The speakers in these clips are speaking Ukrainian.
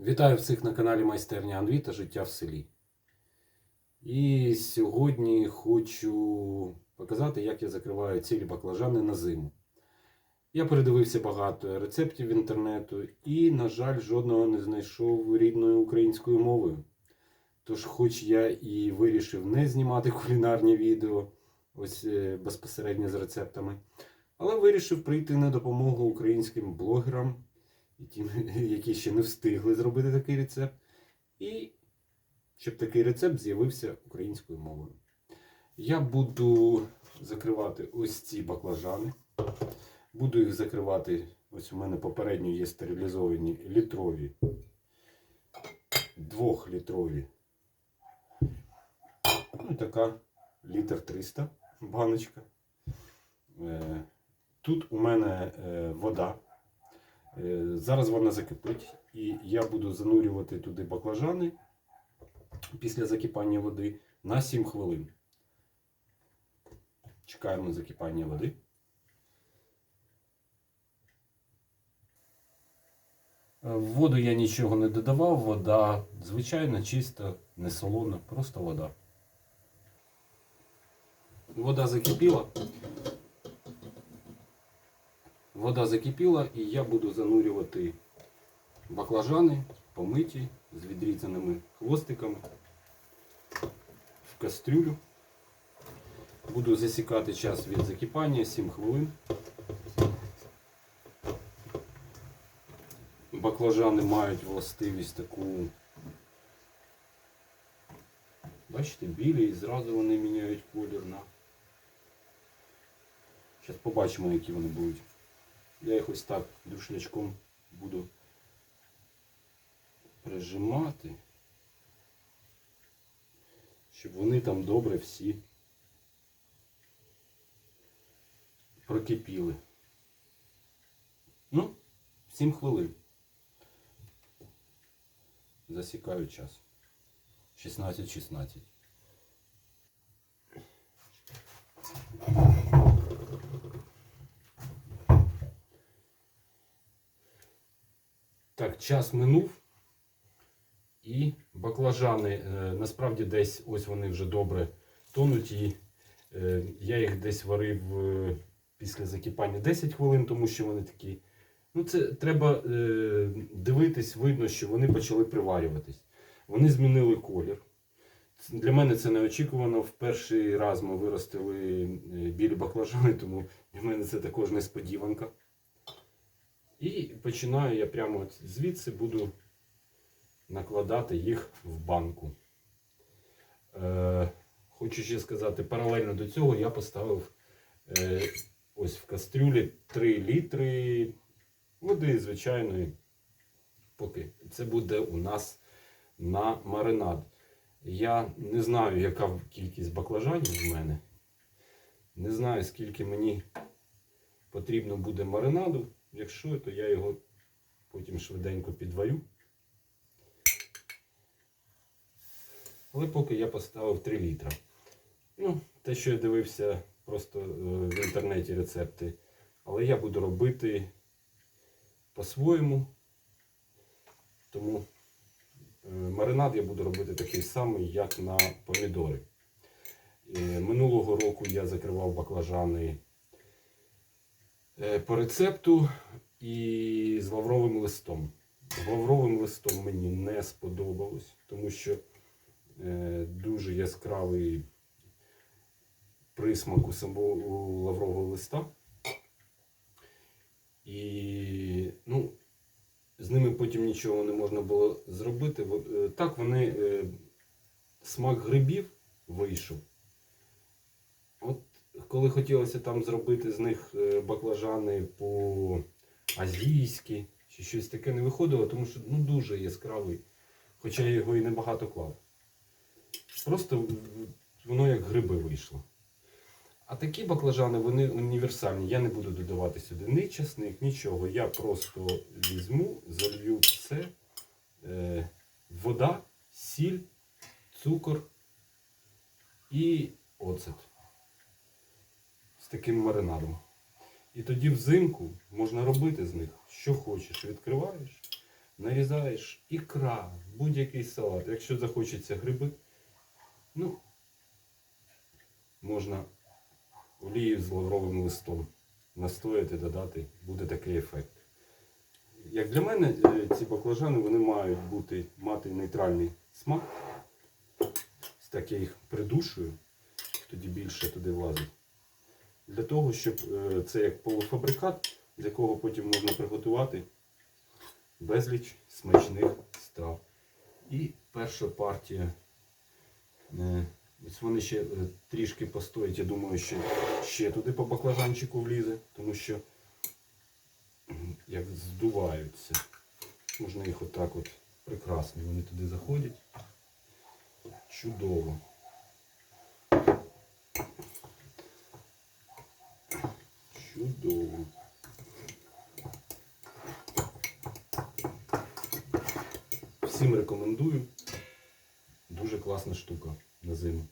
Вітаю всіх на каналі Майстерня Андрій та Життя в селі. І сьогодні хочу показати, як я закриваю цілі баклажани на зиму. Я передивився багато рецептів в інтернету і, на жаль, жодного не знайшов рідною українською мовою. Тож, хоч я і вирішив не знімати кулінарні відео, ось е, безпосередньо з рецептами, але вирішив прийти на допомогу українським блогерам і тим, які ще не встигли зробити такий рецепт, і щоб такий рецепт з'явився українською мовою. Я буду закривати ось ці баклажани. Буду їх закривати. Ось у мене попередньо є стерилізовані літрові, двохлітрові. Ну, така літр 300 баночка. Е, Тут у мене е, вода. Е, Зараз вона закипить, і я буду занурювати туди баклажани після закипання води на 7 хвилин. Чекаємо закипання води. Е, В воду я нічого не додавав, вода звичайна, чиста, не солона, просто вода. Вода закипіла. Вода закипіла і я буду занурювати баклажани помиті з відрізаними хвостиками в кастрюлю. Буду засікати час від закипання 7 хвилин. Баклажани мають властивість таку, бачите, білі і зразу вони міняють колір на. Зараз побачимо, які вони будуть. Я їх ось так друшнячком буду прижимати, щоб вони там добре всі прокипіли. Ну, 7 хвилин. Засікаю час. 16-16. Так, час минув. І баклажани, е, насправді десь ось вони вже добре тонуть. І е, я їх десь варив е, після закипання 10 хвилин, тому що вони такі. Ну, це треба дивитись, видно, що вони почали приварюватись. Вони змінили колір. Для мене це неочікувано. В перший раз ми виростили білі баклажани, тому для мене це також несподіванка. І починаю я прямо звідси буду накладати їх в банку. Е, хочу ще сказати, паралельно до цього я поставив е, ось в кастрюлі 3 літри води звичайної. Поки це буде у нас на маринад. Я не знаю, яка кількість баклажанів в мене. Не знаю, скільки мені потрібно буде маринаду. Якщо, то я його потім швиденько підварю. Але поки я поставив 3 літра. Ну, те, що я дивився просто е, в інтернеті рецепти. Але я буду робити по-своєму. Тому е, маринад я буду робити такий самий, як на помідори. Е, Минулого року я закривав баклажани по рецепту і з лавровим листом. З лавровим листом мені не сподобалось, тому що е, дуже яскравий присмак у самого лаврового листа. І ну, з ними потім нічого не можна було зробити. Е, Так вони е, смак грибів вийшов. Коли хотілося там зробити з них е, баклажани по-азійськи чи щось таке не виходило, тому що ну, дуже яскравий, хоча я його і небагато клав. Просто воно як гриби вийшло. А такі баклажани, вони універсальні. Я не буду додавати сюди ні часник, нічого. Я просто візьму, залью все. Е, вода, сіль, цукор і оцет. Таким маринадом. І тоді взимку можна робити з них, що хочеш. Відкриваєш, нарізаєш ікра, будь-який салат. Якщо захочеться гриби, ну, можна олію з лавровим листом настояти, додати, буде такий ефект. Як для мене, е, ці баклажани вони мають бути, мати нейтральний смак. Так я їх придушую, тоді більше туди влазить. Для того, щоб е, це як полуфабрикат, з якого потім можна приготувати безліч смачних страв. І перша партія. е, вони ще е, трішки постоять, я думаю, що ще туди по баклажанчику влізе, тому що як здуваються. Можна їх отак от прекрасно. Вони туди заходять. Чудово. Всім рекомендую. Дуже класна штука на зиму.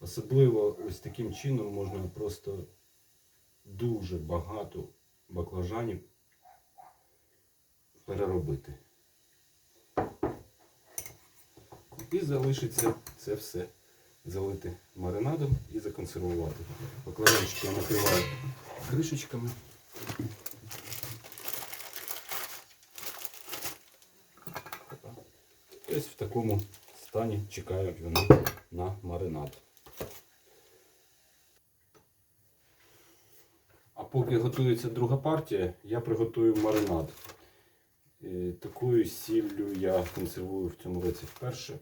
Особливо ось таким чином можна просто дуже багато баклажанів переробити. І залишиться це все залити маринадом і законсервувати. Баклажанчики я накриваю кришечками. Ось в такому стані чекають вони на маринад. А поки готується друга партія, я приготую маринад. Е, Такою сіллю я консервую в цьому році вперше.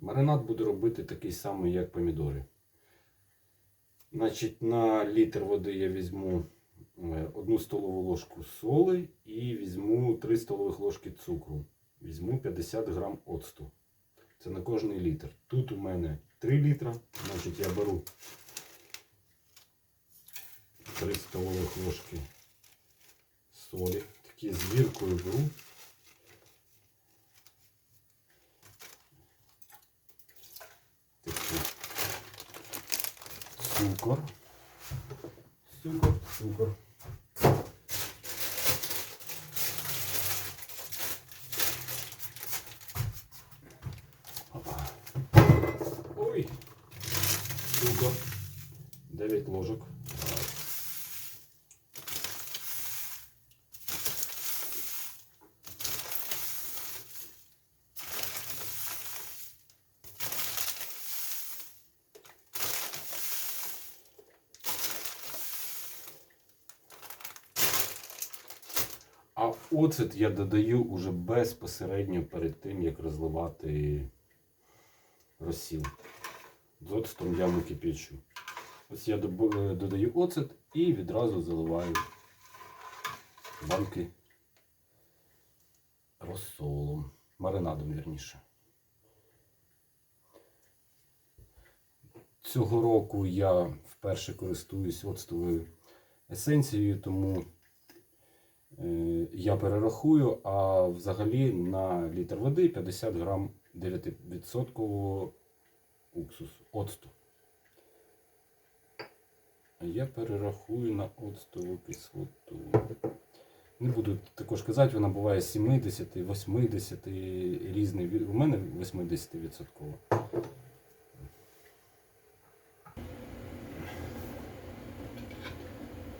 Маринад буду робити такий самий, як помідори. Значить, на літр води я візьму е, одну столову ложку соли і візьму 3 столових ложки цукру. Візьму 50 грам оцту. Це на кожний літр. Тут у мене 3 літра, значить я беру 3 столових ложки солі. Такі з беру. Цукор. Цукор, цукор. Опа. Ой. Цукор. 9 ложек. А оцет я додаю уже безпосередньо перед тим, як розливати розсіл. З оцтом я не кипячу. Ось я додаю оцет і відразу заливаю банки розсолом. Маринадом, вірніше. Цього року я вперше користуюсь оцтовою есенцією, тому е, я перерахую, а взагалі на літр води 50 грам 9% уксусу, оцту. Я перерахую на оцтову кислоту. Не буду також казати, вона буває 70, 80 різний. У мене 80%.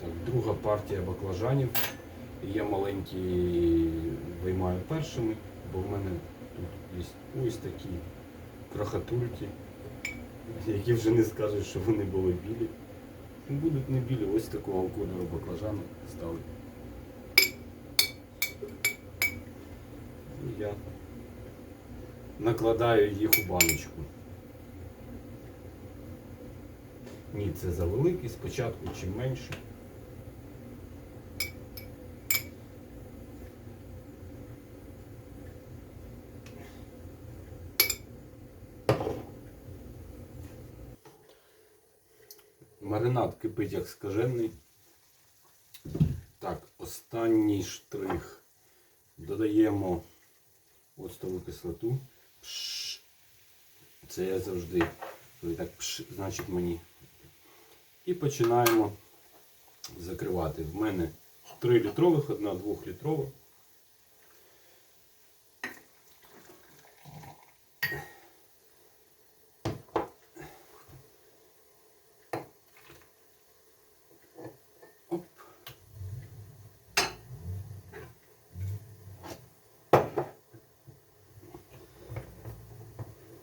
Так, друга партія баклажанів. Я маленькі виймаю першими, бо в мене тут є ось такі крохотульки, які вже не скажуть, що вони були білі. Будуть не білі, ось такого кольору баклажани стали. І я накладаю їх у баночку. Ні, це завеликий, спочатку чим менше. Маринад кипить як скажений. Так, останній штрих. Додаємо оцтову кислоту. Пш. Це я завжди. коли Так, пш, значить мені. І починаємо закривати. В мене 3 літрових, одна 2 літрова.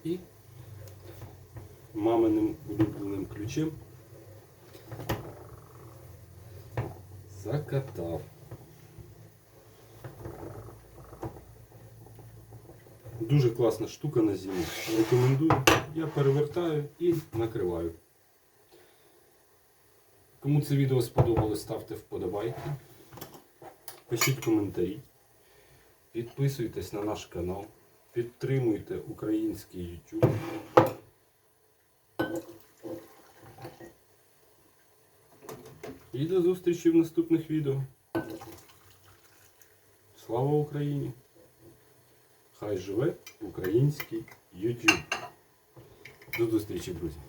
І маминим улюбленим ключем закатав. Дуже класна штука на зиму. Рекомендую. Я перевертаю і накриваю. Кому це відео сподобалось, ставте вподобайки. Пишіть коментарі. Підписуйтесь на наш канал. Підтримуйте український YouTube. І до зустрічі в наступних відео. Слава Україні! Хай живе український YouTube. До зустрічі, друзі!